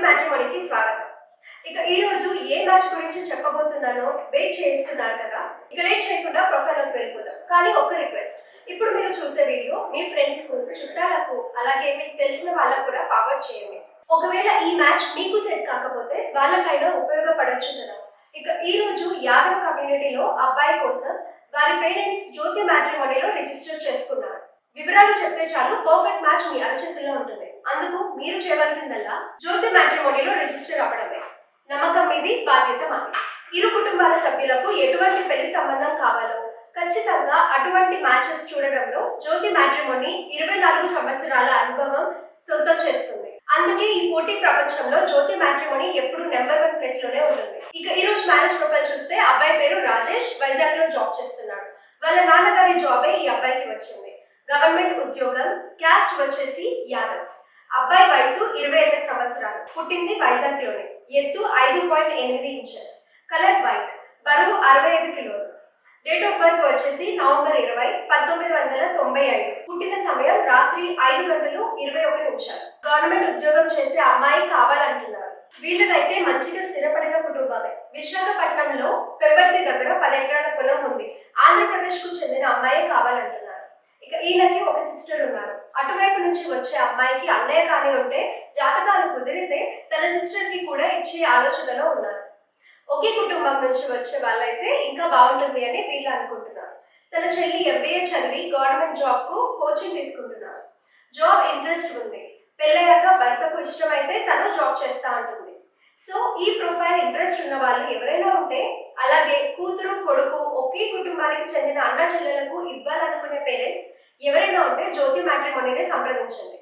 మ్యాట్రిమోనీకి స్వాగతం. ఇక ఈ రోజు ఏ మ్యాచ్ గురించి చెప్పబోతున్నానో వెయిట్ చేస్తున్నారు కదా? ఇక లేట్ చేయకుండా ప్రొఫైల్లోకి వెళ్ళిపోదాం. కానీ ఒక్క రిక్వెస్ట్. ఇప్పుడు మీరు చూసే వీడియో మీ ఫ్రెండ్స్కు చుట్టాలకు అలాగే మీకు తెలిసిన వాళ్ళకు కూడా ఫార్వర్డ్ చేయండి. ఒకవేళ ఈ మ్యాచ్ మీకు సెట్ కాకపోతే వాళ్ళకైనా ఉపయోగపడొచ్చు కదా? ఇక ఈ రోజు యాదవ కమ్యూనిటీలో అబ్బాయి కోసం వారి పేరెంట్స్ జ్యోతి మ్యాట్రిమోనీలో రిజిస్టర్ చేసుకున్నారు. వివరాలు చెప్తే చాలు పర్ఫెక్ట్ మ్యాచ్ మీ అరచేతిలో ఉంటుంది. అందుకు మీరు చేయవలసిందల్లా జ్యోతి మ్యాట్రిమోనీలో రిజిస్టర్ అవ్వడమే. నమ్మకం మీది బాధ్యత మాది. ఇరు కుటుంబాల సభ్యులకు ఎటువంటి పెళ్ళి సంబంధం కావాలో ఖచ్చితంగా అటువంటి మ్యాచెస్ చూడడంలో జ్యోతి మ్యాట్రిమోనీ ఇరవై నాలుగు సంవత్సరాల అనుభవం సొంతం చేస్తుంది. అందుకే ఈ పోటీ ప్రపంచంలో జ్యోతి మ్యాట్రిమోని ఎప్పుడు నెంబర్ వన్ ప్లేస్లోనే ఉంటుంది. ఇక ఈ రోజు మ్యారేజ్ ప్రొఫైల్ చూస్తే అబ్బాయి పేరు రాజేష్ వైజాగ్లో జాబ్ చేస్తున్నాడు. వాళ్ళ నాన్నగారి జాబే ఈ అబ్బాయికి వచ్చింది. గవర్నమెంట్ ఉద్యోగం క్యాస్ట్ వచ్చేసి యాదవ్స్. అబ్బాయి వయసు ఇరవై ఎనిమిది సంవత్సరాలు. పుట్టింది వైజాగ్లోనే ఎత్తు ఐదు పాయింట్ ఎనిమిది ఇంచెస్. Colour white. బరువు అరవై ఐదు కిలోలు. డేట్ ఆఫ్ బర్త్ వచ్చేసి నవంబర్ ఇరవై పంతొమ్మిది వందల తొంభై ఐదు. పుట్టిన సమయం రాత్రి ఐదు గంటలు ఇరవై ఒక నిమిషాలు. గవర్నమెంట్ ఉద్యోగం చేసే అమ్మాయి కావాలంటున్నారు. వీళ్ళకైతే మంచిగా స్థిరపడిన కుటుంబమే. విశాఖపట్నంలో పెంబర్తి దగ్గర పది ఎకరాల పొలం ఉంది. ఆంధ్రప్రదేశ్కు చెందిన అమ్మాయి కావాలంటున్నారు. ఈయనకి ఒక సిస్టర్ ఉన్నారు. అటువైపు నుంచి వచ్చే అమ్మాయికి అన్నయ్య కానీ ఉంటే జాతకాలు కుదిరితే తన సిస్టర్కి కూడా ఇచ్చే ఆలోచనలో ఉన్నారు. ఒకే కుటుంబం నుంచి వచ్చే వాళ్ళైతే ఇంకా బాగుంటుంది అని వీళ్ళు అనుకుంటున్నారు. తన చెల్లి ఎంబీఏ చదివి గవర్నమెంట్ జాబ్కు కోచింగ్ తీసుకుంటున్నారు. జాబ్ ఇంట్రెస్ట్ ఉంది. పెళ్ళయ్యాక భర్తకు ఇష్టమైతే తను జాబ్ చేస్తా ఉంటుంది. సో ఈ ప్రొఫైల్ ఇంట్రెస్ట్ ఉన్న వాళ్ళు ఎవరైనా ఉంటే అలాగే కూతురు కొడుకు ఒకే కుటుంబానికి చెందిన అన్న చెల్లెలకు ఇవ్వాలనుకునే పేరెంట్స్ ఎవరైనా ఉంటే జ్యోతి మ్యాట్రిమోనీని సంప్రదించండి.